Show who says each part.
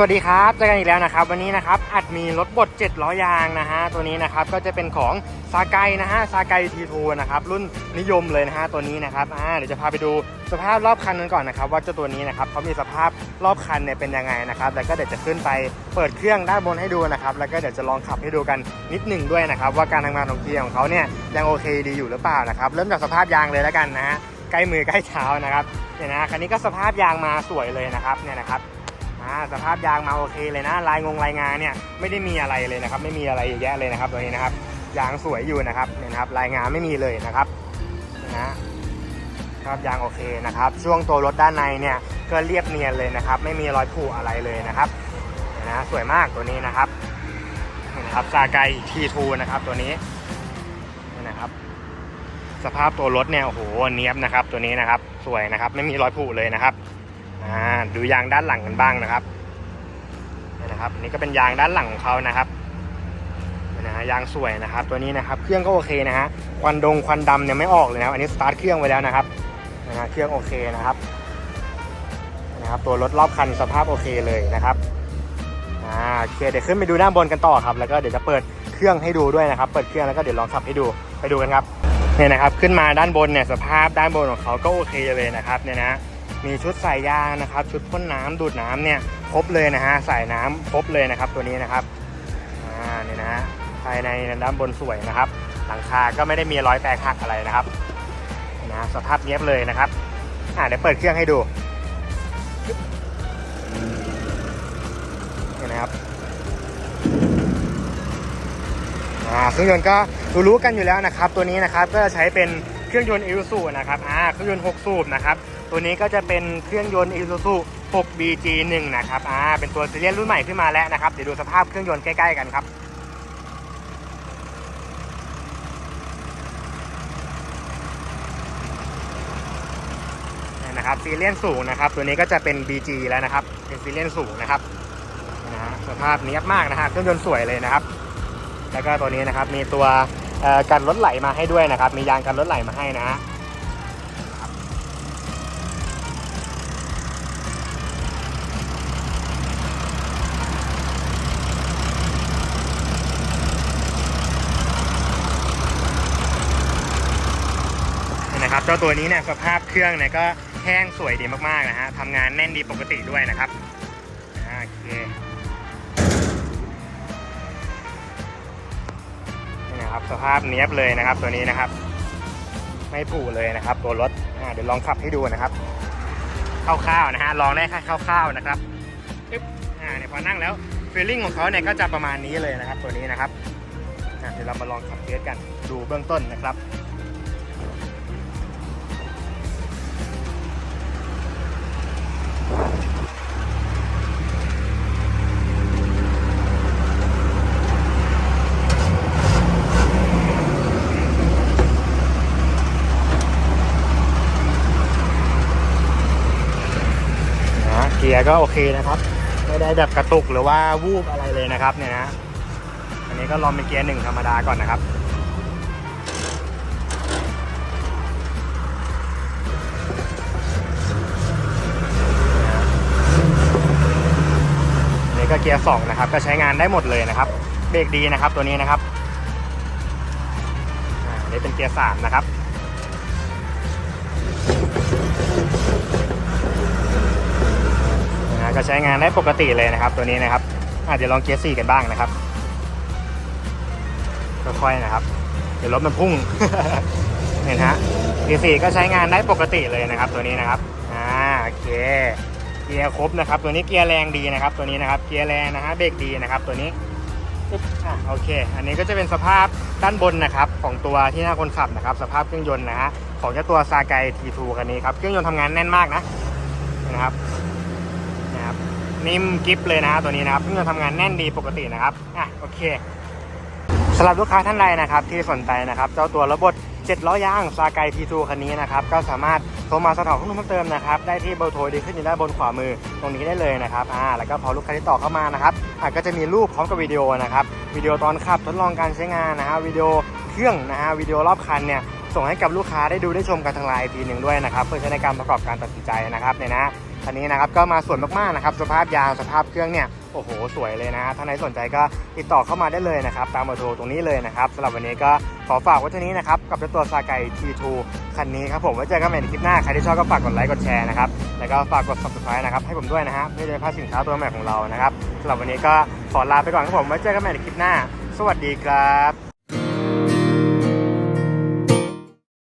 Speaker 1: สวัสดีครับเจอกันอีกแล้วนะครับ วันนี้นะครับอัดมีรถบด7ล้อยางนะฮะตัวนี้นะครับก็จะเป็นของซาไกนะฮะซาไกทีทูนะครับรุ่นนิยมเลยนะฮะตัวนี้นะครับอ่าเดี๋ยวจะพาไปดูสภาพรอบคันกันก่อนนะครับ ว่าเจ้าตัวนี้นะครับเขามีสภาพรอบคันเนี่ยเป็นยังไงนะครับแล้วก็เดี๋ยวจะขึ้นไปเปิดเครื่องด้านบนให้ดูนะครับแล้วก็เดี๋ยวจะลองขับให้ดูกันนิดหนึ่งด้วยนะครับว่าการทำงานของเกียร์ของเขาเนี่ยยังโอเคดีอยู่หรือเปล่านะครับเริ่มจากสภาพยางเลยแล้วกันนะฮะใกล้มือใกล้เท้านะครับเนี่ยนะคันนี้ก็สภาพยางมาสวยเลยนะครับเนี่ยนะครับ อ่าสภาพยางมาโอเคเลยนะ ลายงงลายงานเนี่ยไม่ได้มีอะไรเลยนะครับ ไม่มีอะไรเยอะแยะเลยนะครับตัวนี้นะครับยางสวยอยู่นะครับเนี่ยนะครับ ลายงานไม่มีเลยนะครับนะสภาพยางโอเคนะครับ ช่วงตัวรถด้านในเนี่ยก็เรียบเนียนเลยนะครับ ไม่มีรอยผุอะไรเลยนะครับเนี่ยนะสวยมากตัวนี้นะครับนะครับซาไกทีทูนะครับตัวนี้นี่นะครับสภาพตัวรถเนี่ยโอ้โหเนี้ยบนะครับตัวนี้นะครับ สวยนะครับ ไม่มีรอยผุเลยนะครับ ดูยางด้านหลังกันบ้างนะครับนี่นะครับ นี่ก็เป็นยางด้านหลังของเขานะครับนะฮะยางสวยนะครับ ตัวนี้นะครับ เครื่องก็โอเคนะฮะควันดงควันดำเนี่ยไม่ออกเลยนะครับ อันนี้สตาร์ทเครื่องไว้แล้วนะครับนะฮะเครื่องโอเคนะครับนะครับ ตัวรถรอบคันสภาพโอเคเลยนะครับอ่าโอเคเดี๋ยวขึ้นไปดูด้านบนกันต่อครับ แล้วก็เดี๋ยวจะเปิดเครื่องให้ดูด้วยนะครับ เปิดเครื่องแล้วก็เดี๋ยวลองขับให้ดูไปดูกันครับเนี่ยนะครับ ขึ้นมาด้านบนเนี่ยสภาพด้านบนของเขาก็โอเคเลยนะครับเนี่ยนะ มีชุดใส่ยางนะครับ ชุดพ่นน้ำดูดน้ำเนี่ยครบเลยนะฮะใส่น้ำครบเลยนะครับตัวนี้นะครับอ่าเนี่ยนะฮะภายในด้านบนสวยนะครับ หลังคาก็ไม่ได้มีรอยแตกหักอะไรนะครับนะสภาพเนี้ยบเลยนะครับอ่าเดี๋ยวเปิดเครื่องให้ดูนี่นะครับอ่าเครื่องยนต์ก็รู้ๆกันอยู่แล้วนะครับ ตัวนี้นะครับก็จะใช้เป็นเครื่องยนต์อิซูซุนะครับอ่าเครื่องยนต์6สูบนะครับ ตัวนี้ก็จะเป็นเครื่องยนต์ Isuzu 6 BG1 นะครับ อ่า เป็นตัวซีเรียสรุ่นใหม่ขึ้นมาแล้วนะครับ เดี๋ยวดูสภาพเครื่องยนต์ใกล้ ๆ กันครับนี่นะครับ ซีเรียนสูงนะครับ ตัวนี้ก็จะเป็น BG แล้วนะครับ เป็นซีเรียนสูงนะครับ นะสภาพเนี้ยบมากนะฮะ เครื่องยนต์สวยเลยนะครับ แล้วก็ตัวนี้นะครับ มีตัวกันรถไหลมาให้ด้วยนะครับ มียางกันรถไหลมาให้นะฮะ นี่นะครับเจ้าตัวนี้เนี่ยสภาพเครื่องเนี่ยก็แห้งสวยดีมากๆนะฮะทำงานแน่นดีปกติด้วยนะครับโอเคนี่นะครับสภาพเนี้ยบเลยนะครับตัวนี้นะครับ ไม่ผุเลยนะครับ ตัวรถเดี๋ยวลองขับให้ดูนะครับคร่าวๆนะฮะลองได้แค่คร่าวๆนะครับปึ๊บอ่าเนี่ยพอนั่งแล้วฟีลลิ่งของเขาเนี่ยก็จะประมาณนี้เลยนะครับ ตัวนี้นะครับเดี๋ยวเรามาลองขับเทสกันดูเบื้องต้นนะครับ เกียร์ก็โอเคนะครับ ไม่ได้แบบกระตุกหรือว่าวูบอะไรเลยนะครับเนี่ยนะ อันนี้ก็ลองเป็นเกียร์หนึ่งธรรมดาก่อนนะครับ ก็เกียร์สองนะครับก็ใช้งานได้หมดเลยนะครับ เบรกดีนะครับตัวนี้นะครับอันนี้เป็นเกียร์สามนะครับนะฮะก็ใช้งานได้ปกติเลยนะครับ ตัวนี้นะครับเดี๋ยวลองเกียร์สี่กันบ้างนะครับค่อยๆนะครับ เดี๋ยวรถมันพุ่งเห็นฮะเกียร์สี่ก็ใช้งานได้ปกติเลยนะครับ ตัวนี้นะครับอ่าโอเค เกียร์ครบนะครับ ตัวนี้เกียร์แรงดีนะครับ ตัวนี้นะครับเกียร์แรงนะฮะเบรกดีนะครับ ตัวนี้อะโอเค อันนี้ก็จะเป็นสภาพด้านบนนะครับของตัวที่หน้าคนขับนะครับ สภาพเครื่องยนต์นะฮะของเจ้าตัวซาไกทีทูคันนี้ครับเครื่องยนต์ทำงานแน่นมากนะนะครับนะครับนิ่มกิฟเลยนะตัวนี้นะครับเพิ่องจะทำงานแน่นดีปกตินะครับอะโอเคสำหรับลูกค้าท่านใดนะครับที่สนใจนะครับ เจ้าตัวระบบ7ล้อยางซาไกทีทูคันนี้นะครับก็สามารถ โทรมาสอบถามข้อมูลเพิ่มเติมนะครับได้ที่เบอร์โทรดีขึ้นอยู่ด้านบนขวามือตรงนี้ได้เลยนะครับอ่าแล้วก็พอลูกค้าที่ต่อเข้ามานะครับอะก็จะมีรูปพร้อมกับวิดีโอนะครับวิดีโอตอนขับทดลองการใช้งานนะฮะวิดีโอเครื่องนะฮะวิดีโอรอบคันเนี่ยส่งให้กับลูกค้าได้ดูได้ชมกันทางไลน์อีกทีหนึ่งด้วยนะครับเพื่อใช้ในการประกอบการตัดสินใจนะครับเนี่ยนะคันนี้นะครับก็มาสวยมากๆนะครับสภาพยางสภาพเครื่องเนี่ยโอ้โหสวยเลยนะฮะถ้าใครสนใจก็ติดต่อเข้ามาได้เลยนะครับตามเบอร์โทรตรงนี้เลยนะครับสำหรับวันนี้ก็ ขอฝากไว้เท่านี้นะครับ กับเจ้าตัวซาไก T2 คันนี้ครับผมไว้เจอกันใหม่ในคลิปหน้า ใครที่ชอบก็ฝากกดไลค์กดแชร์นะครับ แล้วก็ฝากกด subscribe นะครับให้ผมด้วยนะฮะเพื่อจะไม่พลาดสินค้าตัวใหม่ของเรานะครับสำหรับวันนี้ก็ขอลาไปก่อนครับผมไว้เจอกันใหม่ในคลิปหน้า สวัสดีครับ